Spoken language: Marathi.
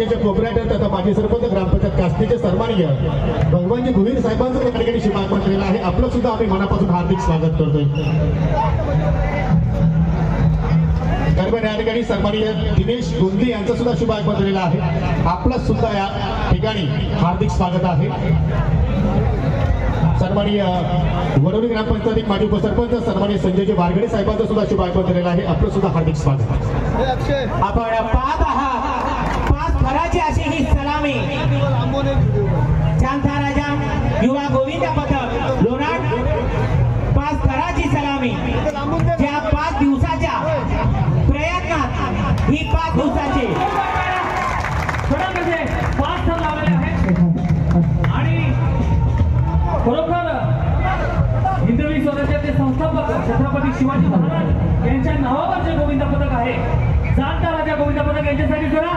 कास्तीचे कोपऱ्याटर तथा माजी सरपंच ग्रामपंचायत कास्तीचे सन्माननीय भगवानजी भुईर साहेबांचं त्या ठिकाणी शुभागमन केलेलं आहे. आपलं सुद्धा आम्ही मनापासून हार्दिक स्वागत करतोय. दरम्यान या ठिकाणी सन्माननीय दिनेश गुंदी यांचं सुद्धा शुभागमन झालेलं आहे. आपलं सुद्धा या ठिकाणी हार्दिक स्वागत आहे. सन्माननीय वडोली ग्रामपंचायत माजी उपसरपंच सन्माननीय संजयजी वारगडे साहेबांचं सुद्धा शुभागमन झालेलं आहे. आपलं सुद्धा हार्दिक स्वागत. आपण पाहत आहात पाच थराची अशी ही सलामी चांथा राजा युवा गोविंद पथक लोणाड पाच थराची सलामी ज्या पाच दिवसाच्या प्रयत्नात ही पाच दिवसाची खरं म्हणजे पाच थर लावलेले आहेत. आणि खरोखर हिंदवी स्वराज्याचे संस्थापक छत्रपती शिवाजी महाराज यांच्या नावावर जे गोविंद पदक आहे. जाणता राजा गोविंद पदक यांच्यासाठी जरा